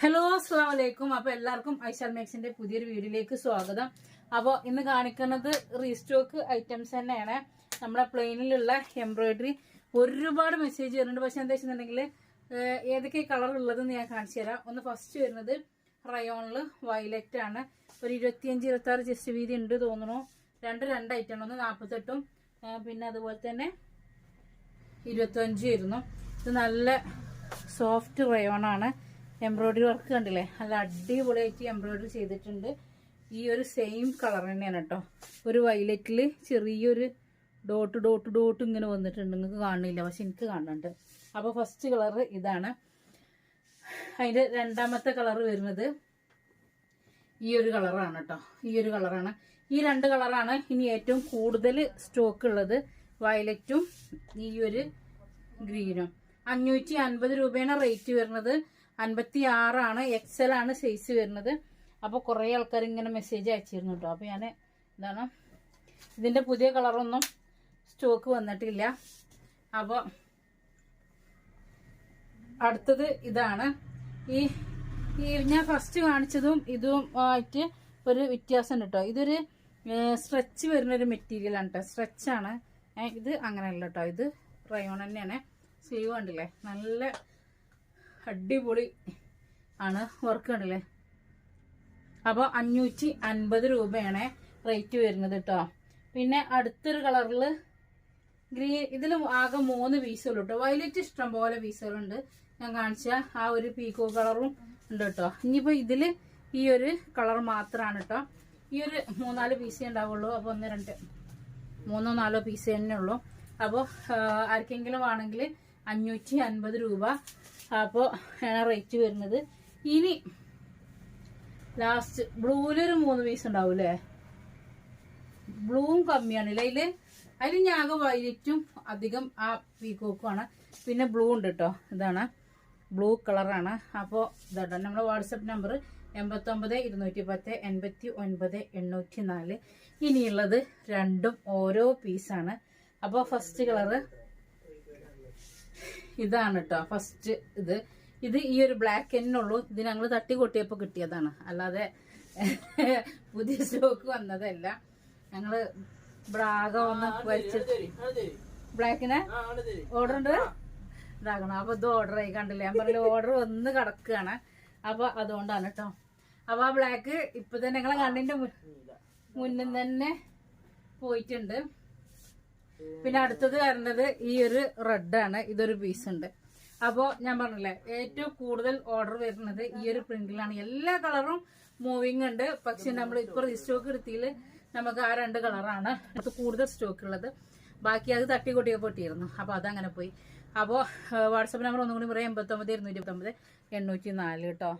Hello അസ്സാം വലൈക്കും അപ്പൊ എല്ലാവർക്കും ഐഷാൽ മേക്സിന്റെ പുതിയൊരു വീഡിയോയിലേക്ക് സ്വാഗതം. അപ്പോൾ ഇന്ന് കാണിക്കുന്നത് റീസ്റ്റോക്ക് ഐറ്റംസ് തന്നെയാണ്. നമ്മളെ പ്ലെയിനിലുള്ള എംബ്രോയിഡറി. ഒരുപാട് മെസ്സേജ് വരുന്നുണ്ട്. പക്ഷെ എന്താ വെച്ചിട്ടുണ്ടെങ്കിൽ ഏതൊക്കെ കളർ ഉള്ളതെന്ന് ഞാൻ കാണിച്ചു തരാം. ഒന്ന് ഫസ്റ്റ് വരുന്നത് റയോണിൽ വയലറ്റ് ആണ്. ഒരു ഇരുപത്തിയഞ്ച് ഇരുപത്തി ആറ് ചെസ്റ്റ് വീതി ഉണ്ട് തോന്നുന്നു. രണ്ട് രണ്ട് ഐറ്റം ഒന്ന് നാൽപ്പത്തെട്ടും പിന്നെ അതുപോലെ തന്നെ ഇരുപത്തഞ്ചും ഇരുന്നു ഇത് നല്ല സോഫ്റ്റ് റയോണാണ് ആണ്. എംബ്രോയിഡറി വർക്ക് കണ്ടില്ലേ? നല്ല അടിപൊളിയായിട്ട് എംബ്രോയ്ഡറി ചെയ്തിട്ടുണ്ട്. ഈ ഒരു സെയിം കളർ തന്നെയാണ് കേട്ടോ ഒരു വൈലറ്റിൽ ചെറിയൊരു ഡോട്ട് ഡോട്ട് ഡോട്ട് ഇങ്ങനെ വന്നിട്ടുണ്ട്. നിങ്ങൾക്ക് കാണുന്നില്ല. പക്ഷെ എനിക്ക് കാണുന്നുണ്ട്. അപ്പോൾ ഫസ്റ്റ് കളർ ഇതാണ്. അതിന്റെ രണ്ടാമത്തെ കളർ വരുന്നത് ഈ ഒരു കളറാണ് കേട്ടോ ഈ ഒരു കളറാണ് ഈ രണ്ട് കളറാണ് ഇനി ഏറ്റവും കൂടുതൽ സ്റ്റോക്ക് ഉള്ളത്. വയലറ്റും ഈ ഒരു ഗ്രീനും അഞ്ഞൂറ്റി അൻപത് രൂപയാണ് റേറ്റ് വരുന്നത്. അൻപത്തി ആറാണ് എക്സൽ ആണ് സൈസ് വരുന്നത്. അപ്പോൾ കുറേ ആൾക്കാർ ഇങ്ങനെ മെസ്സേജ് അയച്ചിരുന്നു കേട്ടോ അപ്പോൾ ഞാൻ എന്താണ് ഇതിന്റെ പുതിയ കളറൊന്നും സ്റ്റോക്ക് വന്നിട്ടില്ല. അപ്പോൾ അടുത്തത് ഇതാണ്. ഈ ഈ ഞാൻ ഫസ്റ്റ് കാണിച്ചതും ഇതും ആയിട്ട് ഒരു വ്യത്യാസം ഉണ്ട് കേട്ടോ ഇതൊരു സ്ട്രെച്ച് വരുന്നൊരു മെറ്റീരിയൽ ആണ് കേട്ടോ സ്ട്രെച്ചാണ് ഇത് അങ്ങനെയല്ല കേട്ടോ ഇത് റയോൺ തന്നെയാണ്. സ്ലീവ് കണ്ടില്ലേ? നല്ല അടിപൊളി ആണ് വർക്ക് ഉണ്ടല്ലേ അപ്പോൾ അഞ്ഞൂറ്റി അൻപത് രൂപയാണ് റേറ്റ് വരുന്നത് കേട്ടോ പിന്നെ അടുത്തൊരു കളറിൽ ഗ്രീൻ ഇതിൽ ആകെ മൂന്ന് പീസുകൾ കേട്ടോ വയലറ്റ് ഇഷ്ടം പോലെ പീസുകളുണ്ട് ഞാൻ കാണിച്ച ആ ഒരു പീക്കോ കളറും ഉണ്ട് കേട്ടോ ഇനിയിപ്പോൾ ഇതിൽ ഈ ഒരു കളർ മാത്രമാണ് കേട്ടോ ഈ ഒരു മൂന്നാൽ പീസേ ഉണ്ടാവുള്ളൂ. അപ്പോൾ ഒന്ന് രണ്ട് മൂന്നോ നാലോ പീസ് തന്നെ ഉള്ളൂ. അപ്പോൾ ആർക്കെങ്കിലും ആണെങ്കിൽ അഞ്ഞൂറ്റി അൻപത് രൂപ. അപ്പോൾ ആണ് റേറ്റ് വരുന്നത്. ഇനി ലാസ്റ്റ് ബ്ലൂവിലൊരു മൂന്ന് പീസ് ഉണ്ടാവൂലേ ബ്ലൂവും കമ്മിയാണ്. അല്ലേ അതിൽ അതിൽ ഞാകെ വൈലറ്റും അധികം ആ പീക്കോക്കുമാണ് പിന്നെ ബ്ലൂ ഉണ്ട് കേട്ടോ ഇതാണ്. ബ്ലൂ കളറാണ് അപ്പോൾ ഇതാട്ടോ. നമ്മുടെ വാട്സപ്പ് നമ്പർ എൺപത്തൊമ്പത് ഇരുന്നൂറ്റി പത്ത് എൺപത്തി ഒൻപത് എണ്ണൂറ്റി നാല് ഇനിയുള്ളത് രണ്ടും ഓരോ പീസാണ് അപ്പോൾ ഫസ്റ്റ് കളറ് ഇതാണ് കേട്ടോ ഫസ്റ്റ് ഇത്. ഇത് ഈ ഒരു ബ്ലാക്ക് എന്നുള്ളൂ ഇത് ഞങ്ങൾ തട്ടി കൊട്ടിയപ്പോൾ കിട്ടിയതാണ്. അല്ലാതെ പുതിയ സ്റ്റോക്ക് വന്നതല്ല. ഞങ്ങൾ ബ്രാഗം ഒന്ന് വലിച്ച് ബ്ലാക്കിന് ഓർഡർ ഉണ്ട്? ഇതാകണം അപ്പൊ ഇത് ഓർഡർ ആയി കണ്ടില്ലേ? ഞാൻ പറഞ്ഞു ഓർഡർ ഒന്ന് കിടക്കുകയാണ്. അപ്പൊ അതുകൊണ്ടാണ് കേട്ടോ അപ്പൊ ആ ബ്ലാക്ക് ഇപ്പൊ തന്നെ ഞങ്ങളെ കണ്ണിന്റെ മുന്നിൽ തന്നെ പോയിട്ടുണ്ട്. പിന്നെ അടുത്തത് വരുന്നത് ഈ ഒരു റെഡ് ആണ്. ഇതൊരു പീസ് ഉണ്ട്. അപ്പോ ഞാൻ പറഞ്ഞില്ലേ ഏറ്റവും കൂടുതൽ ഓർഡർ വരുന്നത് ഈ ഒരു പ്രിന്റിലാണ് എല്ലാ കളറും മൂവിങ് ഉണ്ട്. പക്ഷെ നമ്മൾ ഇപ്പൊ റീസ്റ്റോക്ക് എടുത്തിയിൽ നമുക്ക് ആ രണ്ട് കളറാണ് അത് കൂടുതൽ സ്റ്റോക്ക് ഉള്ളത്. ബാക്കി അത് തട്ടി കൊട്ടിയൊക്കെ പൊട്ടിയിരുന്നു. അപ്പൊ അതങ്ങനെ പോയി. അപ്പോൾ വാട്സപ്പ് നമ്പർ ഒന്നും കൂടി പറയാം. എൺപത്തൊമ്പത് ഇരുന്നൂറ്റി ഒമ്പത് എണ്ണൂറ്റി നാല് കേട്ടോ.